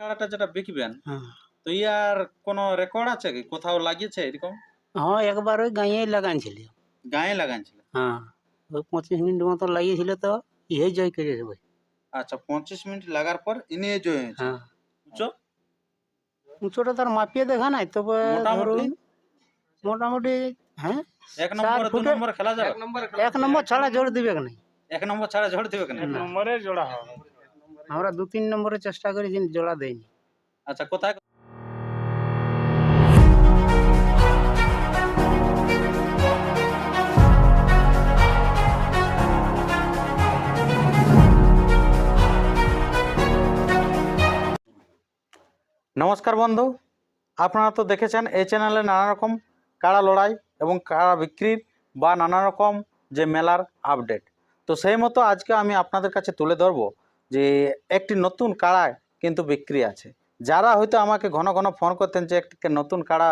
কাড়াটা যেটা বিকবেন হ্যাঁ। তো ইয়ার কোনো রেকর্ড আছে কি? কোথাও লাগিয়েছে এরকম? হ্যাঁ একবার ওই গাঁয়ে লাগানছিল। গায়ে লাগাইছিল হ্যাঁ ওই পঁচিশ মিনিট মতো লাগিয়েছিল তো ইহে জয় করেছে ভাই আচ্ছা পঁচিশ মিনিট লাগার পর ইনি জয় হয়েছে? হ্যাঁ। বুঝছ উঁচুটা তার মাপিয়ে দেখা নাই তবে মোটামুটি? মোটামুটি হ্যাঁ? এক নম্বর দু নম্বর খেলা যাবে? এক নম্বর ছাড়া জোর দিবে না এক নম্বর ছাড়া ঝড় দিবে কেন? নম্বরে জোড়া হবে। আমরা দু তিন নম্বরে চেষ্টা করেছি জোড়া দেয়নি। আচ্ছা কোথায়? নমস্কার বন্ধু আপনারা তো দেখেছেন এই চ্যানেলে নানা রকম কাড়া লড়াই এবং কাড়া বিক্রির বা নানা রকম যে মেলার আপডেট তো সেই মতো আজকে আমি আপনাদের কাছে তুলে ধরবো যে একটি নতুন কাড়ায় কিন্তু বিক্রি আছে। যারা হয়তো আমাকে ঘন ঘন ফোন করতেন যে একটি নতুন কাড়া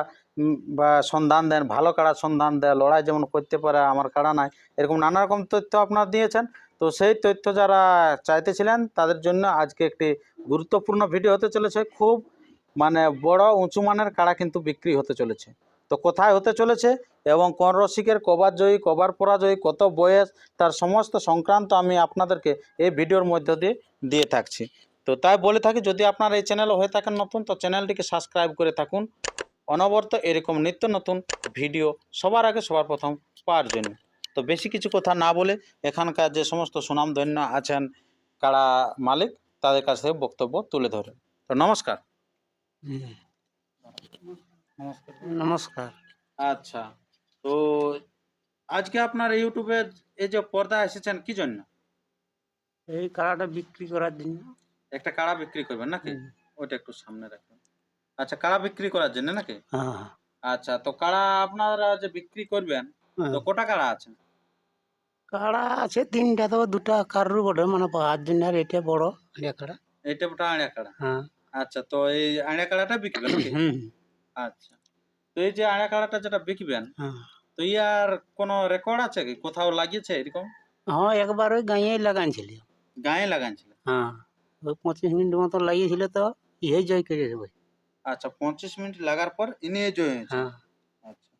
বা সন্ধান দেন, ভালো কাড়া সন্ধান দেয় লড়াই যেমন করতে পারে, আমার কাড়া নাই, এরকম নানা রকম তথ্য আপনারা দিয়েছেন। তো সেই তথ্য যারা চাইতেছিলেন, তাদের জন্য আজকে একটি গুরুত্বপূর্ণ ভিডিও হতে চলেছে। খুব মানে বড় উঁচু মানের কাড়া কিন্তু বিক্রি হতে চলেছে। তো কোথায় হতে চলেছে? এবং কোন রসিকের কবার জয়ী, কবার পরাজয়ী, কত বয়স, তার সমস্ত সংক্রান্ত আমি আপনাদেরকে এই ভিডিওর মধ্য দিয়ে দিয়ে থাকছি। তো তাই বলে থাকি, যদি আপনার এই চ্যানেল হয়ে থাকেন নতুন, তো চ্যানেলটিকে সাবস্ক্রাইব করে থাকুন। অনবরত এরকম নিত্য নতুন ভিডিও সবার আগে সবার প্রথম পাওয়ার জন্য। তো বেশি কিছু কথা না বলে এখানকার যে সমস্ত সুনামধন্য আছেন কারা মালিক, তাদের কাছ থেকে বক্তব্য তুলে ধরেন। তো নমস্কার। নমস্কার। আচ্ছা। তো আজকে আপনার ইউটিউবে এই যে পর্দা এসেছেন কি জন্য? এই কাড়াটা বিক্রি করার জন্য। একটা কাড়া বিক্রি করবেন নাকি। ওইটা একটু সামনে রাখবেন আচ্ছা কাড়া বিক্রি করার জন্য নাকি? হ্যাঁ। আচ্ছা তো কাড়া আপনারা যে বিক্রি করবেন হ্যাঁ। তো কোটা কাড়া আছে? কাড়া আছে তিনটা তো দুটা কারুর বটে মানে পাওয়ার জন্য আর এটা বড় এটা কাড়া। এইটা ওটা আড়িয়া কাড়া? হ্যাঁ। আচ্ছা তো এই আড়িয়া কাড়াটা নাকি? হুম। আচ্ছা। তো এই যে আড়িয়া কাড়াটা যেটা বিকবেন হ্যাঁ। তো ইয়ার কোনো রেকর্ড আছে কি? কোথাও লাগিয়েছে এরকম? হ্যাঁ একবার ওই গাঁয়ে লাগানছিল। গায়ে লাগাইছিল হ্যাঁ ওই পঁচিশ মিনিট মতো লাগিয়েছিল তো ইহে জয় করেছে ভাই আচ্ছা পঁচিশ মিনিট লাগার পর ইনি জয় হয়েছে? হ্যাঁ। আচ্ছা।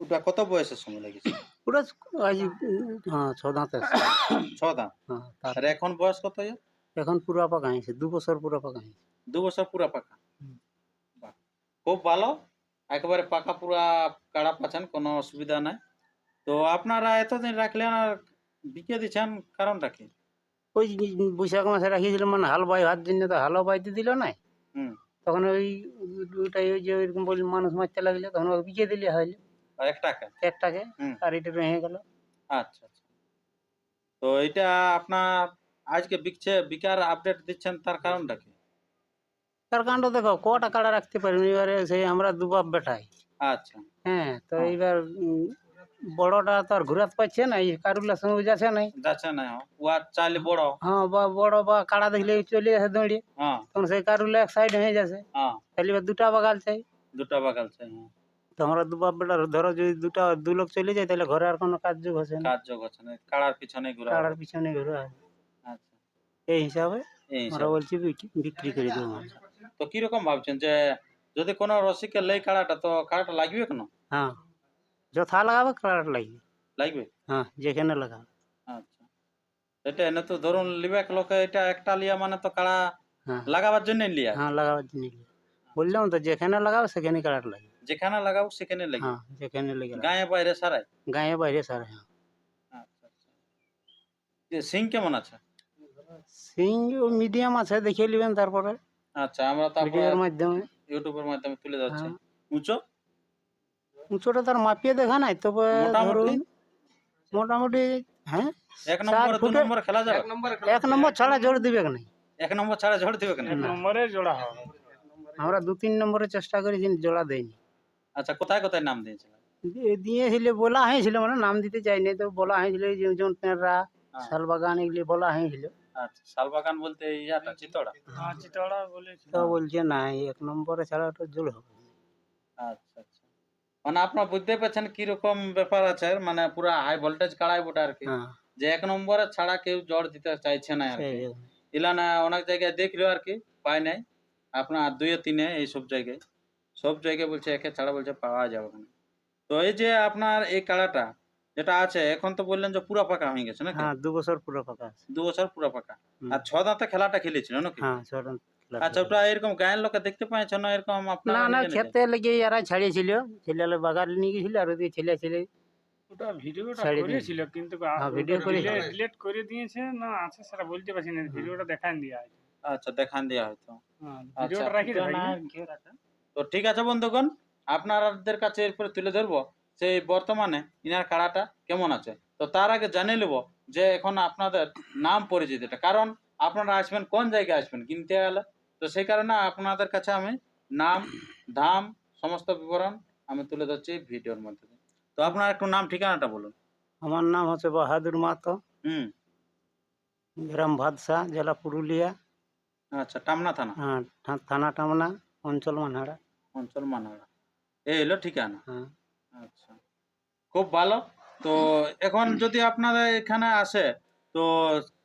ওটা কত বয়সের সময় লেগেছে পুরো আজ হ্যাঁ ছ দাঁত আছে। ছ দাম হ্যাঁ তার আর এখন বয়স কত এখন পুরা পাকা হয়েছে দু বছর পুরা পাকা হয়েছে। দু বছর পুরা পাকা। খুব ভালো। একেবারে পাকা পুরা কাড়া পাচ্ছেন কোনো অসুবিধা নাই। তো আপনারা এতদিন রাখলেন আর বিকে দিচ্ছেন কারণটা কি? ওই বৈশাখ মাসে রাখিয়েছিল মানে হাল বাই হাত জন্য তো হালও বাইতে দিল না। হুম। তখন ওই দুটাই ওই যে ওইরকম বলি মানুষ মারতে লাগলে তখন ওকে বিকে দিলে হইলে আর এক টাকা একটাকে হুম। আর এটা রয়ে গেল। আচ্ছা আচ্ছা। তো এটা আপনার আজকে বিকছে বিকার আপডেট দিচ্ছেন তার কারণটা কি? তার কাণ্ড দেখো কটা কাড়া রাখতে পারিনি এবারে সেই আমরা দুবাব বেটাই। আচ্ছা। হ্যাঁ তো। এইবার বড়টা তো আর ঘুরাতে পারছে না এই কারুলার সঙ্গে যাচ্ছে নাই যাচ্ছে না ও চাইলে বড়। হ্যাঁ বা বড় বা কাড়া দেখলে চলে আসে দৌড়িয়ে। হ্যাঁ। তখন সেই কারুলা এক সাইড হয়ে যাচ্ছে। হ্যাঁ। তাহলে এবার দুটা বাগাল চাই। দুটা বাগাল চাই হ্যাঁ। তো আমরা দুবাব বেটার ধরো যদি দুটা দু লোক চলে যায় তাহলে ঘরে আর কোনো কার্য ঘষে না। কার্য করছে না কাড়ার পিছনে ঘুরা কাড়ার পিছনে ঘুরে আচ্ছা। এই হিসাবে আমরা। বলছি বিক- বিক্রি করে দেবো মাছ তো কীরকম ভাবছেন যে যদি কোনো রসিকে লেই কাড়াটা তো কাড়াটা লাগবে কেন হ্যাঁ যথা লাগাবে কাড়াটা লাগবে লাগবে হ্যাঁ যেখানে লাগাবে আচ্ছা এটা এনে তো ধরুন লিবেক লোকে এটা একটা লিয়া মানে তো কাড়া হ্যাঁ লাগাবার জন্য লিয়া হ্যাঁ লাগাবার জন্য লিয়ে। বললাম তো যেখানে লাগাবে সেখানে কাড়াটা লাগবে যেখানে লাগাবো সেখানে লাগবে হ্যাঁ যেখানে লেগে লাগবে। গায়ে বাইরে সারাই গায়ে বাইরে সারা হ্যাঁ আচ্ছা আচ্ছা এ সিং কেমন আছে সিং মিডিয়াম আছে দেখিয়ে নেবেন তারপরে আচ্ছা আমরা তারপর ভিডিওর মাধ্যমে। ইউটিউবের মাধ্যমে তুলে ধরছি। হ্যাঁ। উঁচু? উঁচুটা তার মাপিয়ে দেখা নাই তবে মোটামুটি? ধরুন মোটামুটি হ্যাঁ? এক নম্বর দু ফুটে- নম্বর খেলা যাবে? এক নম্বর ছাড়া জোর দিবে না এক নম্বর ছাড়া ঝড় দিবে কেন? নম্বরে জোড়া হবে। আমরা দু তিন নম্বরে চেষ্টা করেছি জোড়া দেয়নি আচ্ছা কোথায় কোথায় নাম দিয়েছিলেন দিয়ে- দিয়েছিল বলা হয়েছিল মানে নাম দিতে চাইনি তো বলা হয়েছিল এই যে পেঁড়া হ্যাঁ। শালবাগান এগুলি বলা হয়েছিল। আচ্ছা শালবাগান বলতে এই ইয়াটা চিতড়া? চিতড়া বলেছিল তো বলছে না এক নম্বরে ছাড়া তো জোর হবে আচ্ছা আচ্ছা। মানে আপনার বুঝতে পারছেন কীরকম ব্যাপার আছে মানে পুরা হাই ভোল্টেজ কাড়াই বটে আর কি। হ্যাঁ। যে এক নম্বরে ছাড়া কেউ জ্বর দিতে চাইছে না আর কি। সেই। ইলা না অনেক জায়গায় দেখল আর কি পায় নাই। আপনার দুইয়ে তিনে এই সব জায়গায়। সব জায়গায় বলছে একে ছাড়া বলছে পাওয়া যাবে না। তো এই যে আপনার এই কাড়াটা যেটা আছে এখন তো বললেন যে পুরা পাকা হয়ে গেছে নাকি? হ্যাঁ দু বছর পুরো ফাঁকা আছে। দু বছর পুরা পাকা। আর ছ দাঁতে খেলাটা খেলেছিল নাকি? হ্যাঁ ছোট খেলা আচ্ছা ওটা এরকম গায়ের লোকে দেখতে পাইছে না এরকম আপনার না না খেতে লেগে এরা ছাড়িয়েছিল। ছেলে বাগার নিয়ে গেছিল আর ওদিকে ছেলে ছেলে ওটা ভিডিওটা করেছিল কিন্তু হ্যাঁ, ভিডিও করে- ডিলিট করে দিয়েছে না আছে সেটা বলতে পারছি না ভিডিওটা দেখান দিয়া আছে আচ্ছা দেখান দেওয়া হয়তো। হ্যাঁ, আচ্ছা, ভিডিওটা রাখি তো ঠিক আছে বন্ধুগণ আপনাদের কাছে এরপরে তুলে ধরবো? সেই বর্তমানে ইনার কাড়াটা কেমন আছে? তো তার আগে জানিয়ে নেব যে এখন আপনাদের নাম পরিচিতিটা কারণ আপনারা আসবেন কোন জায়গায় আসবেন? কিনতে গেলে। তো সেই কারণে আপনাদের কাছে আমি নাম দাম সমস্ত বিবরণ আমি তুলে ধরছি ভিডিওর মধ্যে। তো আপনার একটু নাম ঠিকানাটা বলুন। আমার নাম হচ্ছে বাহাদুর মাতো। হুম। গ্রাম ভাদসা জেলা পুরুলিয়া। আচ্ছা টামনা থানা? হ্যাঁ থানা টামনা অঞ্চল মানহারা অঞ্চল মানাড়া এই হলো ঠিকানা। হ্যাঁ। আচ্ছা। খুব ভালো। তো এখন যদি আপনারা এখানে আসে তো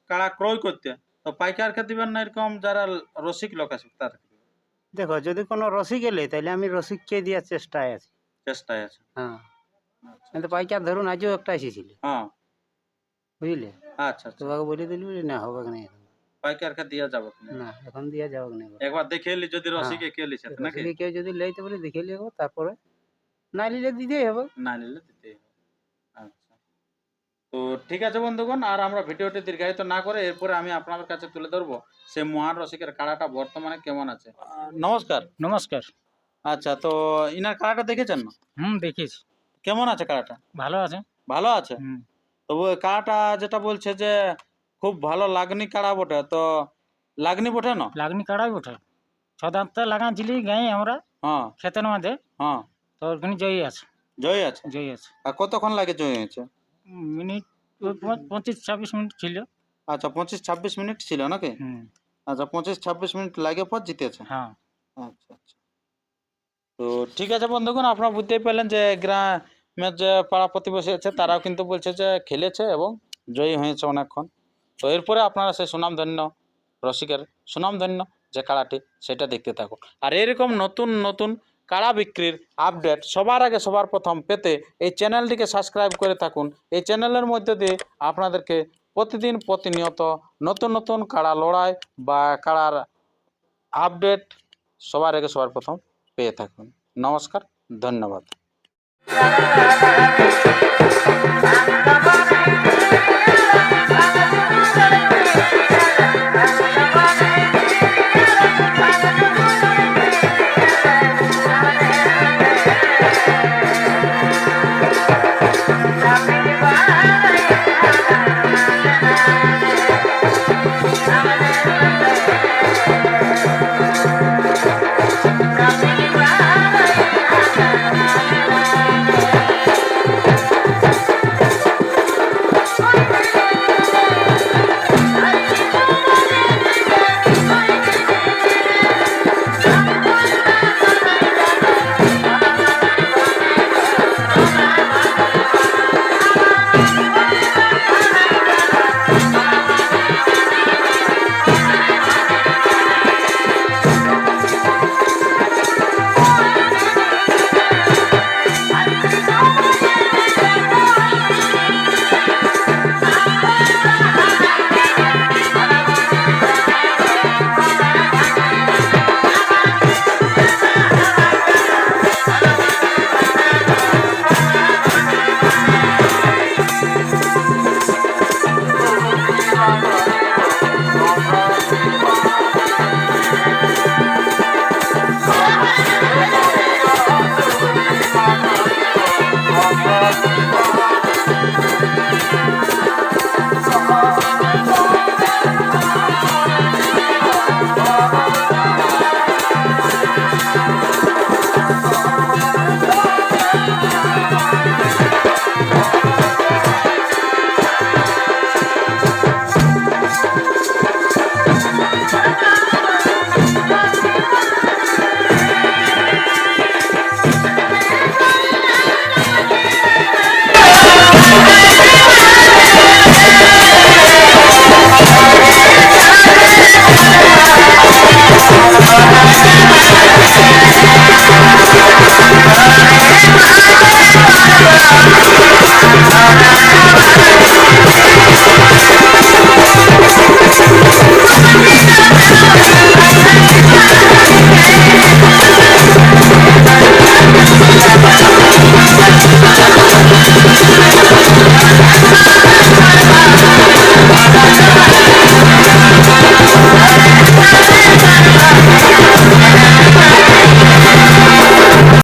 কাড়া ক্রয় করতে? তো পাইকারকে দিবেন না এরকম যারা রসিক লোক আছে দিবেন? দেখো যদি কোনো রসিক এলে তাহলে আমি রসিককে দেওয়ার চেষ্টায় আছি। চেষ্টায় আছে। হ্যাঁ। আচ্ছা। কিন্তু পাইকার ধরুন আজও একটা এসেছিল। হ্যাঁ। বুঝলে? আচ্ছা আচ্ছা। তোমাকে বলে দিলি না হবে না পাইকারকে দিয়া যাবে না। এখন দিয়া যাবে না একবার দেখে যদি রসিকে কে লিছে নাকি? কেউ যদি লেইতে বলে দেখে লিখব তারপরে না নিলে দিতেই হবে। না নিলে দিতেই হবে। আচ্ছা। তো ঠিক আছে বন্ধুগণ আর আমরা ভিডিওটি দীর্ঘায়িত না করে এরপরে আমি আপনাদের কাছে তুলে ধরবো সে মহান রসিকের কাড়াটা বর্তমানে কেমন আছে। নমস্কার। নমস্কার। আচ্ছা তো ইনার কাড়াটা দেখেছেন? না হুম দেখিস কেমন আছে কাড়াটা? ভালো আছে। ভালো আছে? হুম। তবু কাড়াটা যেটা বলছে যে খুব ভালো লাগনি কাড়া বটে তো লাগনি বটে না? লাগনি কাড়াই ওঠে ছ দাঁতটা লাগাচ্ছিলি গাই আমরা হ্যাঁ। ক্ষেতের মধ্যে হ্যাঁ। জয়ী আছে। জয় আছে? জয়ী আছে। আর কতক্ষণ লাগে জয় হয়েছে? মিনিট ওই পঁ- পঁচিশ ছাব্বিশ মিনিট ছিল। আচ্ছা পঁচিশ ছাব্বিশ মিনিট ছিল নাকি? হুম। আচ্ছা পঁচিশ ছাব্বিশ মিনিট লাগে পর জিতেছে? হ্যাঁ। আচ্ছা আচ্ছা। তো ঠিক আছে বন্ধুগণ আপনারা বুঝতেই পারলেন যে গ্রামের যে পাড়া প্রতিবেশী আছে তারাও কিন্তু বলছে যে খেলেছে এবং জয়ী হয়েছে অনেকক্ষণ। তো এরপরে আপনারা সেই সুনামধন্য রসিকের সুনামধন্য যে কাড়াটি সেটা দেখতে থাকুন। আর এরকম নতুন নতুন কাড়া বিক্রির আপডেট সবার আগে সবার প্রথম পেতে এই চ্যানেলটিকে সাবস্ক্রাইব করে থাকুন। এই চ্যানেলের মধ্যে দিয়ে আপনাদেরকে প্রতিদিন প্রতিনিয়ত নতুন নতুন কাড়া লড়াই বা কাড়ার আপডেট সবার আগে সবার প্রথম পেয়ে থাকুন। নমস্কার, ধন্যবাদ।